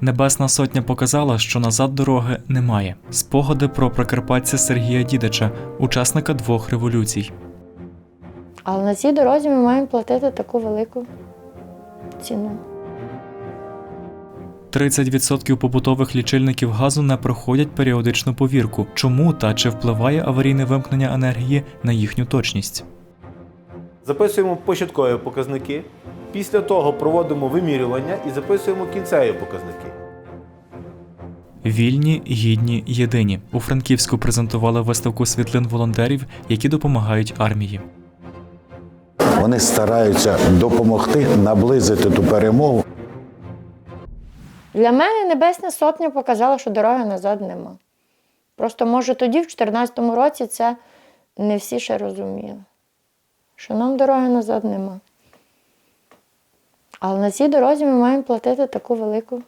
Небесна сотня показала, що назад дороги немає. Спогади про прикарпатця Сергія Дідича, учасника двох революцій. Але на цій дорозі ми маємо платити таку велику ціну. 30% побутових лічильників газу не проходять періодичну повірку. Чому та чи впливає аварійне вимкнення енергії на їхню точність? Записуємо початкові показники. Після того проводимо вимірювання і записуємо кінцеві показники. Вільні, гідні, єдині. У Франківську презентували виставку світлин волонтерів, які допомагають армії. Вони стараються допомогти наблизити ту перемогу. Для мене Небесна Сотня показала, що дороги назад нема. Просто, може, тоді, в 2014 році, це не всі ще розуміли, що нам дороги назад нема. Але на цій дорозі ми маємо платити таку велику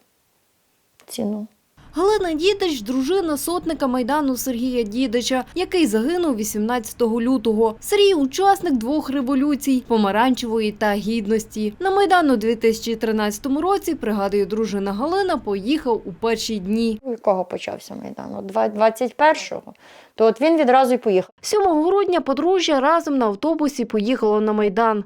ціну. Галина Дідич – дружина сотника Майдану Сергія Дідича, який загинув 18 лютого. Сергій – учасник двох революцій – помаранчевої та гідності. На Майдан у 2013 році, пригадує дружина Галина, поїхав у перші дні. У якого почався Майдан? Два- 21-го. То от він відразу і поїхав. 7 грудня подружжя разом на автобусі поїхало на Майдан.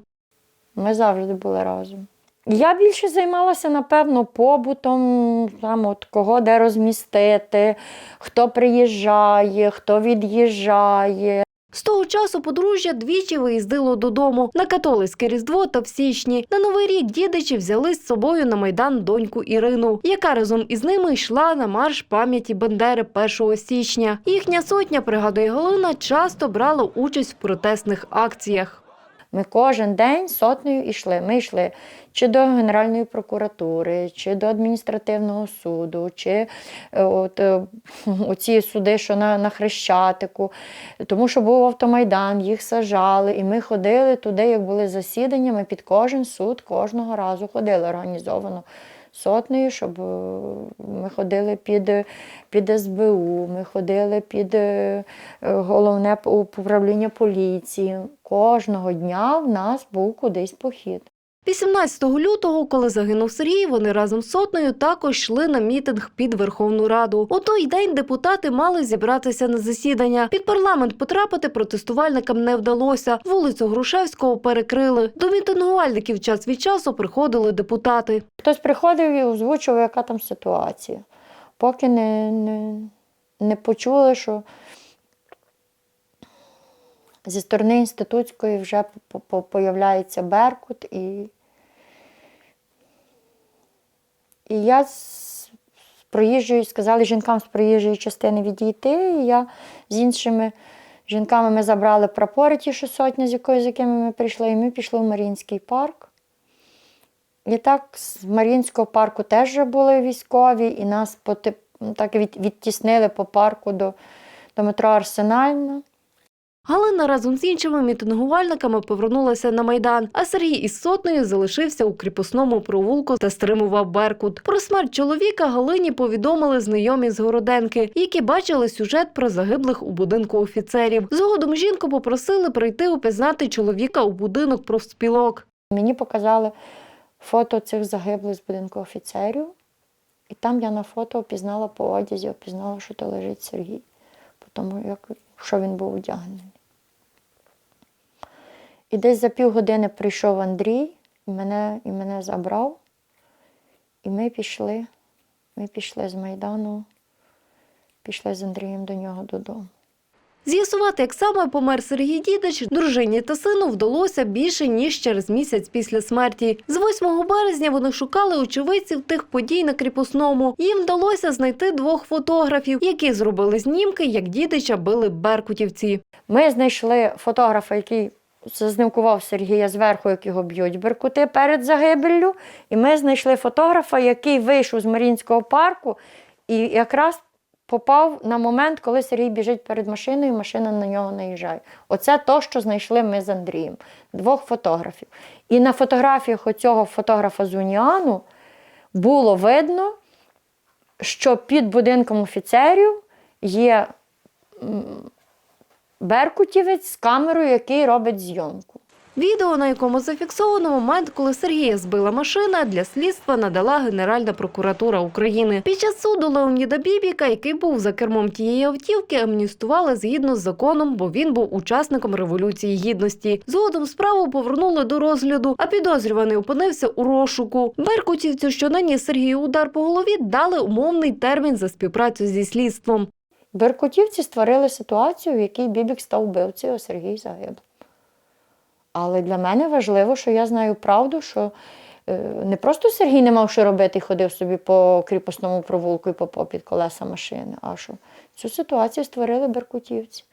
Ми завжди були разом. Я більше займалася, напевно, побутом, там, от, кого де розмістити, хто приїжджає, хто від'їжджає. З того часу подружжя двічі виїздило додому на католицьке Різдво та в січні. На Новий рік дідичі взяли з собою на Майдан доньку Ірину, яка разом із ними йшла на марш пам'яті Бандери 1 січня. Їхня сотня, пригадує Галина, часто брала участь в протестних акціях. Ми кожен день сотнею йшли. Ми йшли чи до Генеральної прокуратури, чи до адміністративного суду, чи е, от, е, оці суди, що на, на Хрещатику. Тому що був автомайдан, їх сажали, і ми ходили туди, як були засідання, ми під кожен суд кожного разу ходили організовано. Сотнею, щоб е, ми ходили під, під СБУ, ми ходили під е, е, головне управління поліції. Кожного дня в нас був кудись похід. 18 лютого, коли загинув Сергій, вони разом з сотнею також йшли на мітинг під Верховну Раду. У той день депутати мали зібратися на засідання. Під парламент потрапити протестувальникам не вдалося. Вулицю Грушевського перекрили. До мітингувальників час від часу приходили депутати. Хтось приходив і озвучував, яка там ситуація. Поки не, не, не почули, що зі сторони інститутської вже по- по- появляється Беркут і. І я з проїжджої сказали жінкам з проїжджої частини відійти. І я з іншими жінками ми забрали прапори ті, що сотня, з якої з якими ми прийшли, і ми пішли в Марінський парк. І так з Марінського парку теж були військові, і нас поти- так від, відтіснили по парку до, до метро Арсенальна. Галина разом з іншими мітингувальниками повернулася на майдан. А Сергій із сотнею залишився у кріпосному провулку та стримував Беркут. Про смерть чоловіка Галині повідомили знайомі з Городенки, які бачили сюжет про загиблих у будинку офіцерів. Згодом жінку попросили прийти упізнати чоловіка у будинок профспілок. Мені показали фото цих загиблих з будинку офіцерів. І там я на фото опізнала по одязі, опізнала, що то лежить Сергій, тому, як, що він був одягнений. І десь за півгодини прийшов Андрій і мене, і мене забрав. І ми пішли, ми пішли з Майдану, пішли з Андрієм до нього додому. З'ясувати, як саме помер Сергій Дідич, дружині та сину вдалося більше ніж через місяць після смерті. З 8 березня вони шукали очевидців тих подій на кріпосному. Їм вдалося знайти двох фотографів, які зробили знімки, як дідича били беркутівці. Ми знайшли фотографа, який зазнимкував Сергія зверху, як його б'ють беркути перед загибеллю. І ми знайшли фотографа, який вийшов з Марінського парку і якраз попав на момент, коли Сергій біжить перед машиною, і машина на нього наїжджає. Оце то, що знайшли ми з Андрієм. Двох фотографів. І на фотографіях оцього фотографа з Уніану було видно, що під будинком офіцерів є беркутівець з камерою, який робить зйомку. Відео, на якому зафіксовано момент, коли Сергія збила машина, для слідства надала Генеральна прокуратура України. Під час суду Леоніда Бібіка, який був за кермом тієї автівки, амністували згідно з законом, бо він був учасником революції гідності. Згодом справу повернули до розгляду, а підозрюваний опинився у розшуку. Беркутівцю, що наніс Сергію удар по голові, дали умовний термін за співпрацю зі слідством. Беркутівці створили ситуацію, в якій Бібік став вбивцею, а Сергій загиб. Але для мене важливо, що я знаю правду, що е, не просто Сергій не мав що робити і ходив собі по кріпосному провулку і попав під колеса машини, а що цю ситуацію створили беркутівці.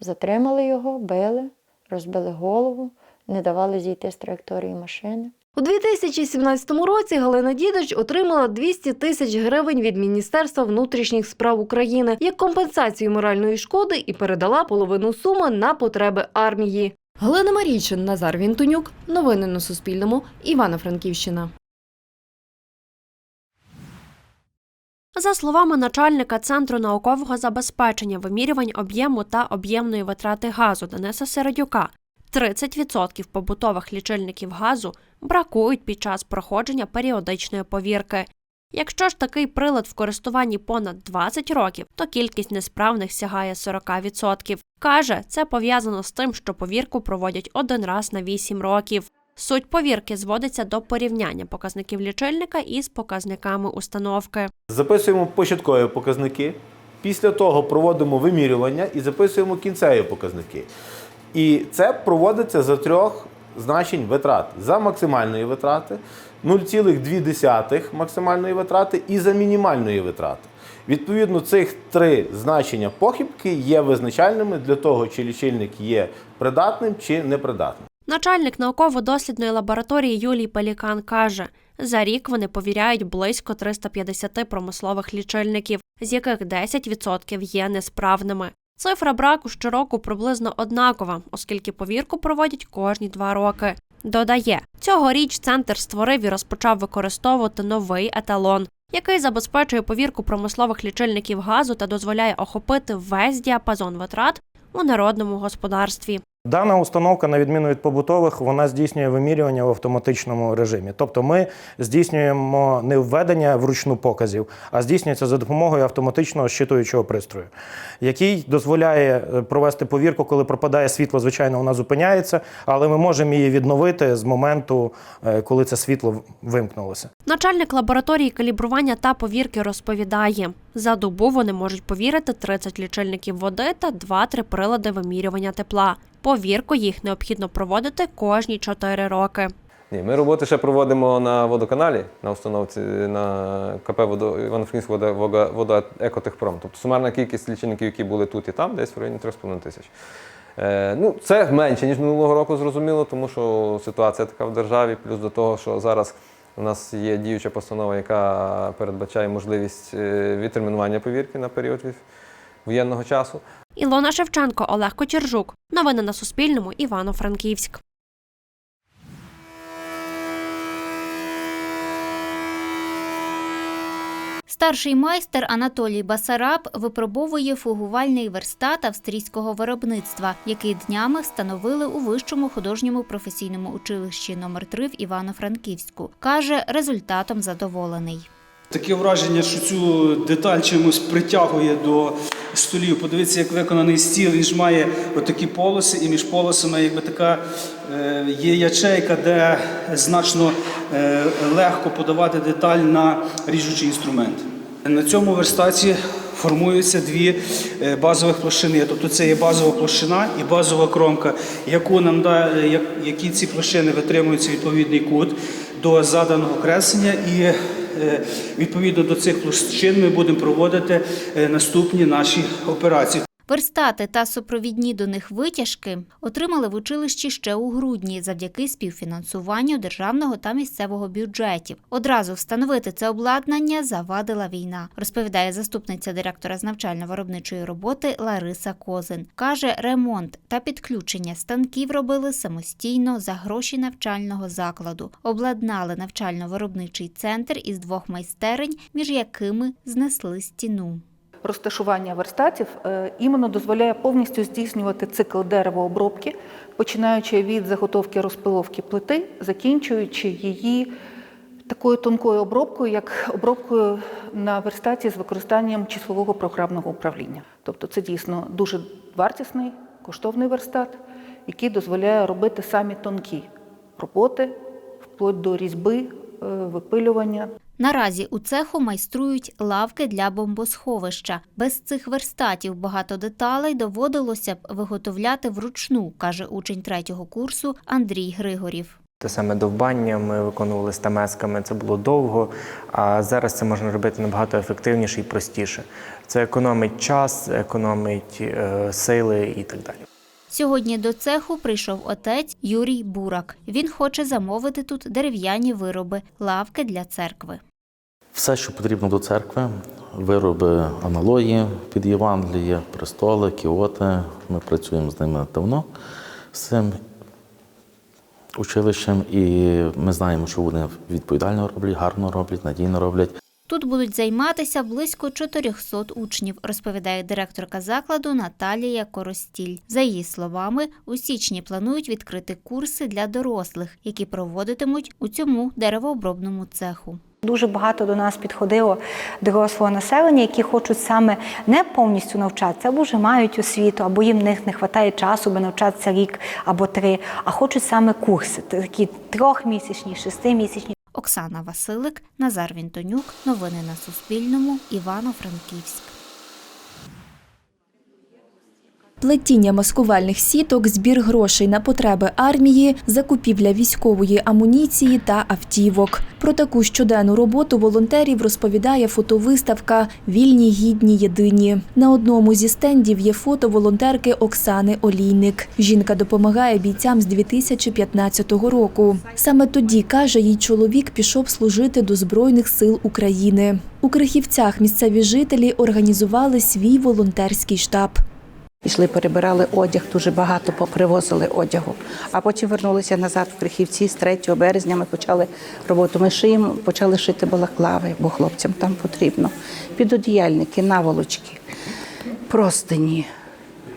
Затримали його, били, розбили голову, не давали зійти з траєкторії машини. У 2017 році Галина Дідич отримала 200 тисяч гривень від Міністерства внутрішніх справ України як компенсацію моральної шкоди і передала половину суми на потреби армії. Галина Марійчин, Назар Вінтонюк. Новини на Суспільному. Івано-Франківщина. За словами начальника Центру наукового забезпечення вимірювань об'єму та об'ємної витрати газу Дениса Середюка, 30% побутових лічильників газу бракують під час проходження періодичної повірки. Якщо ж такий прилад в користуванні понад 20 років, то кількість несправних сягає 40%. Каже, це пов'язано з тим, що повірку проводять один раз на 8 років. Суть повірки зводиться до порівняння показників лічильника із показниками установки. Записуємо початкові показники. Після того проводимо вимірювання і записуємо кінцеві показники. І це проводиться за трьох значень витрат: за максимальної витрати, 0,2 максимальної витрати і за мінімальної витрати. Відповідно, цих три значення похибки є визначальними для того, чи лічильник є придатним чи непридатним. Начальник науково-дослідної лабораторії Юлій Пелікан каже, за рік вони повіряють близько 350 промислових лічильників, з яких 10% є несправними. Цифра браку щороку приблизно однакова, оскільки повірку проводять кожні два роки. Додає, цьогоріч центр створив і розпочав використовувати новий еталон, який забезпечує повірку промислових лічильників газу та дозволяє охопити весь діапазон витрат у народному господарстві. Дана установка, на відміну від побутових, вона здійснює вимірювання в автоматичному режимі. Тобто ми здійснюємо не введення вручну показів, а здійснюється за допомогою автоматичного щитуючого пристрою, який дозволяє е, провести повірку, коли пропадає світло, звичайно, вона зупиняється, але ми можемо її відновити з моменту, е, коли це світло вимкнулося. Начальник лабораторії калібрування та повірки розповідає, за добу вони можуть повірити 30 лічильників води та 2-3 прилади вимірювання тепла. Повірку їх необхідно проводити кожні 4 роки. Ні, ми роботи ще проводимо на водоканалі, на установці на КП водо, Івано-Франківськ вода, вода, вода Екотехпром. Тобто сумарна кількість лічильників, які були тут і там, десь в районі 3,5 тисяч. Е, ну, це менше, ніж минулого року, зрозуміло, тому що ситуація така в державі, плюс до того, що зараз у нас є діюча постанова, яка передбачає можливість е, відтермінування повірки на період від- воєнного часу. Ілона Шевченко, Олег Кочержук. Новини на Суспільному. Івано-Франківськ. Старший майстер Анатолій Басараб випробовує фугувальний верстат австрійського виробництва, який днями встановили у вищому художньому професійному училищі номер 3 в Івано-Франківську. Каже, результатом задоволений. Таке враження, що цю деталь чимось притягує до столів. Подивіться, як виконаний стіл, він ж має отакі полоси, і між полосами якби така е, є ячейка, де значно е, легко подавати деталь на ріжучий інструмент. На цьому верстаті формуються дві е, базових площини. Тобто це є базова площина і базова кромка, яку нам да, які ці площини витримуються відповідний кут до заданого креслення і відповідно до цих площин ми будемо проводити е, наступні наші операції. Верстати та супровідні до них витяжки отримали в училищі ще у грудні завдяки співфінансуванню державного та місцевого бюджетів. Одразу встановити це обладнання завадила війна, розповідає заступниця директора з навчально-виробничої роботи Лариса Козин. Каже, ремонт та підключення станків робили самостійно за гроші навчального закладу. Обладнали навчально-виробничий центр із двох майстерень, між якими знесли стіну. Розташування верстатів е, іменно дозволяє повністю здійснювати цикл деревообробки, починаючи від заготовки розпиловки плити, закінчуючи її такою тонкою обробкою, як обробкою на верстаті з використанням числового програмного управління. Тобто це дійсно дуже вартісний, коштовний верстат, який дозволяє робити самі тонкі роботи, вплоть до різьби, е, випилювання. Наразі у цеху майструють лавки для бомбосховища. Без цих верстатів багато деталей доводилося б виготовляти вручну, каже учень третього курсу Андрій Григорів. Те саме довбання ми виконували стамесками, це було довго, а зараз це можна робити набагато ефективніше і простіше. Це економить час, економить е, сили і так далі. Sьогодні до цеху прийшов отець Юрій Бурак. Він хоче замовити тут дерев'яні вироби, лавки для церкви. Все, що потрібно до церкви, вироби аналогії під Євангеліє, престоли, кіоти. Ми працюємо з ними давно, з цим училищем, і ми знаємо, що вони відповідально роблять, гарно роблять, надійно роблять. Тут будуть займатися близько 400 учнів, розповідає директорка закладу Наталія Коростіль. За її словами, у січні планують відкрити курси для дорослих, які проводитимуть у цьому деревообробному цеху. Дуже багато до нас підходило дорослого населення, які хочуть саме не повністю навчатися, або вже мають освіту, або їм не вистачає часу, аби навчатися рік або три, а хочуть саме курси, такі трьохмісячні, шестимісячні. Оксана Василик, Назар Вінтонюк. Новини на Суспільному. Івано-Франківськ. Плетіння маскувальних сіток, збір грошей на потреби армії, закупівля військової амуніції та автівок. Про таку щоденну роботу волонтерів розповідає фотовиставка Вільні, гідні, єдині. На одному зі стендів є фото волонтерки Оксани Олійник. Жінка допомагає бійцям з 2015 року. Саме тоді, каже, їй чоловік пішов служити до Збройних сил України. У Крихівцях місцеві жителі організували свій волонтерський штаб. Пішли, перебирали одяг, дуже багато попривозили одягу. А потім вернулися назад в Крихівці з 3 березня. Ми почали роботу. Ми шиємо, почали шити балаклави, бо хлопцям там потрібно. Підодіяльники, наволочки, простині.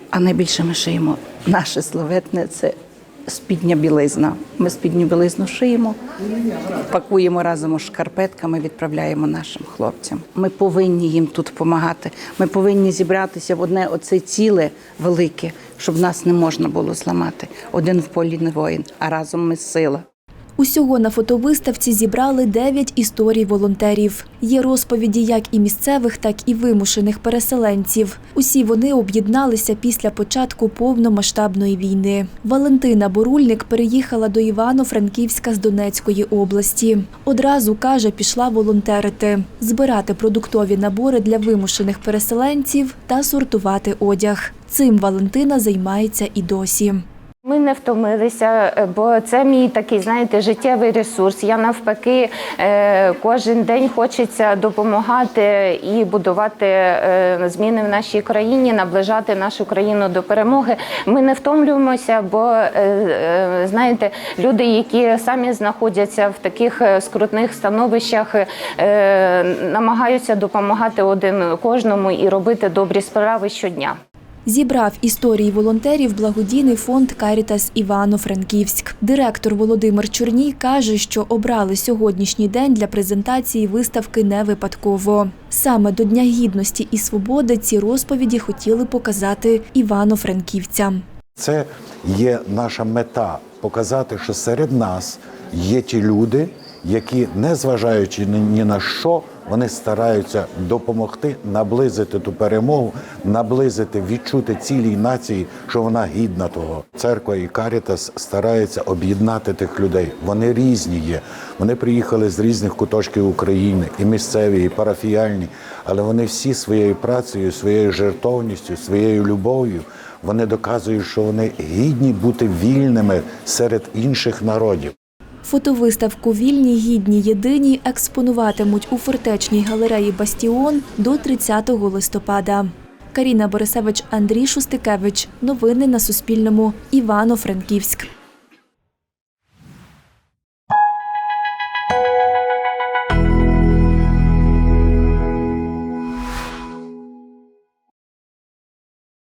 А найбільше ми шиємо наше словетне це спідня білизна. Ми спідню білизну шиємо, пакуємо разом з шкарпетками, відправляємо нашим хлопцям. Ми повинні їм тут допомагати. Ми повинні зібратися в одне оце ціле велике, щоб нас не можна було зламати. Один в полі не воїн, а разом ми сила. Усього на фотовиставці зібрали 9 історій волонтерів. Є розповіді як і місцевих, так і вимушених переселенців. Усі вони об'єдналися після початку повномасштабної війни. Валентина Борульник переїхала до Івано-Франківська з Донецької області. Одразу каже, пішла волонтерити, збирати продуктові набори для вимушених переселенців та сортувати одяг. Цим Валентина займається і досі. Ми не втомилися, е, бо це мій такий, знаєте, життєвий ресурс. Я навпаки е, кожен день хочеться допомагати і будувати е, зміни в нашій країні, наближати нашу країну до перемоги. Ми не втомлюємося, бо знаєте, люди, які самі знаходяться в таких скрутних становищах, намагаються допомагати один кожному і робити добрі справи щодня. Зібрав історії волонтерів благодійний фонд Карітас Івано-Франківськ. Директор Володимир Чорній каже, що обрали сьогоднішній день для презентації виставки не випадково. Саме до Дня гідності і свободи ці розповіді хотіли показати івано-франківцям. Це є наша мета показати, що серед нас є ті люди, які, незважаючи ні на що, вони стараються допомогти наблизити ту перемогу, наблизити, відчути цілій нації, що вона гідна того. Церква і Карітас стараються об'єднати тих людей. Вони різні є. Вони приїхали з різних куточків України, і місцеві, і парафіяльні, але вони всі своєю працею, своєю жертовністю, своєю любов'ю. Вони доказують, що вони гідні бути вільними серед інших народів. Фотовиставку Вільні, гідні, єдині експонуватимуть у фортечній галереї Бастіон до 30 листопада. Каріна Борисевич, Андрій Шустикевич. Новини на Суспільному. Івано-Франківськ.